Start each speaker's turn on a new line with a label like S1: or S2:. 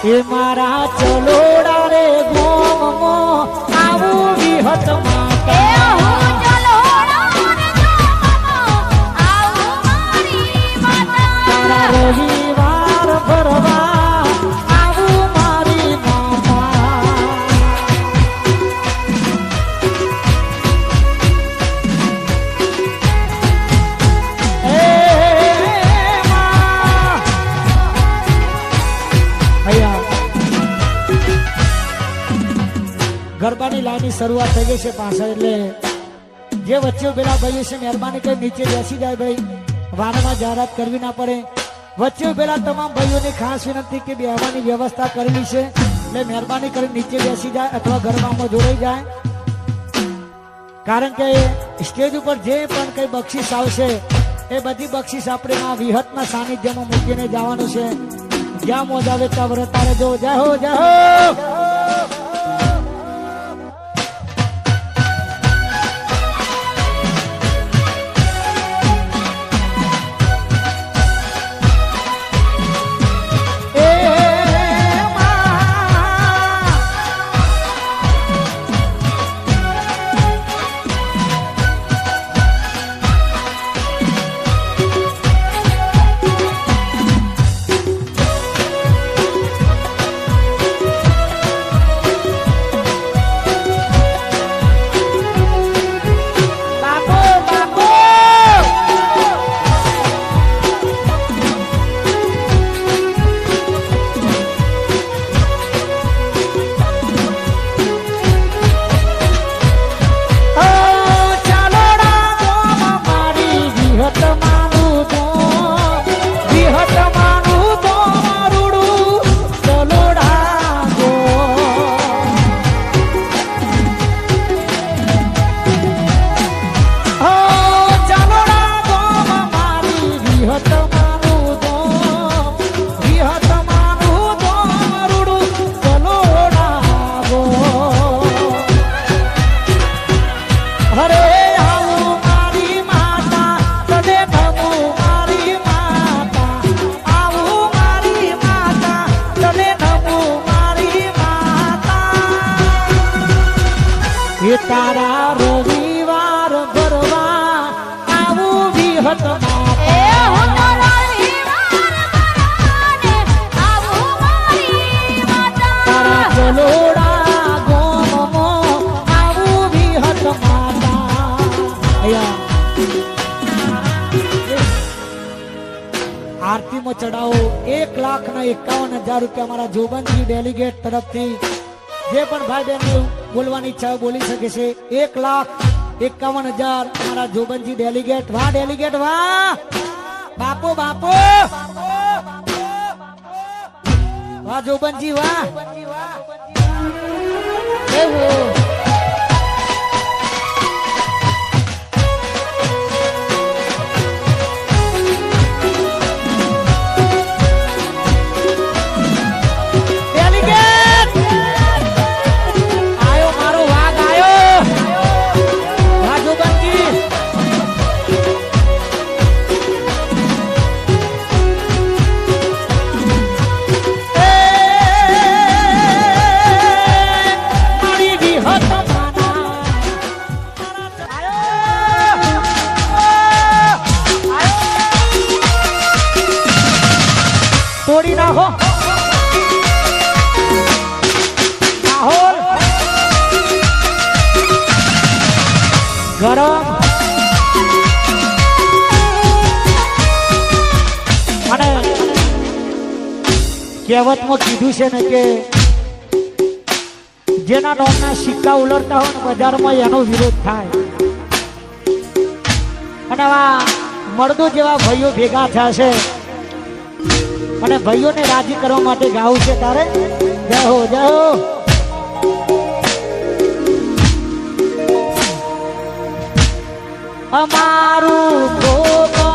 S1: એ મારા ચલોડા રે ગોમ આવું વિહત માટે ગરબાની લાઈનની શરૂઆત થઈ ગઈ છે પાછળ એટલે જે વચ્ચે પેલા ભાઈ છે મહેરબાની કઈ નીચે બેસી જાય ભાઈ. વારંવાર જાહેરાત કરવી ના પડે. વચ્ચે પેલા તમામ ભાઈઓને ખાસ વિનંતી કે બેહવાની વ્યવસ્થા કરેલી છે. એટલે મહેરબાની કરી નીચે બેસી જાય અથવા ગરબામાં જોડાઈ જાય. કારણ કે સ્ટેજ ઉપર જે પણ કઈ બક્ષિસ આવશે, એ બધી બક્ષિસ આપણે આ વિહતના સાનિધ્યમાં મૂકીને જવાનું છે. જ્યાં મોજ આવે ત્યાં વ્રતારે જો જય હો જય હો! તારા રવિવાર ભરવા આવું વિહત તારા. ચલોડા ગોમો આવું વિહત માતા. આરતીમાં ચડાવો એક લાખ ના એકાવન હજાર રૂપિયા મારા જોબનજી ડેલિગેટ તરફથી. જે પણ ભાઈ બહેન બોલવાની ઈચ્છા બોલી શકે છે. એક લાખ એકાવન હજાર મારા જોબનજી ડેલિગેટ. વાહ ડેલિગેટ, વાહ! બાપો બાપો! વાહ, જોબનજી, વાહ! રાહુલ ગરમ. અને કહેવતમાં કીધું છે ને કે જેના નોમના સિક્કા ઉલરતા હોય ને બજારમાં એનો વિરોધ થાય. અને આવા મળદો જેવા ભાઈઓ ભેગા થયા છે. અને ભાઈઓને રાજી કરવા માટે ગાવું છે તારે? જય હો જય હો. અમારું ગોપ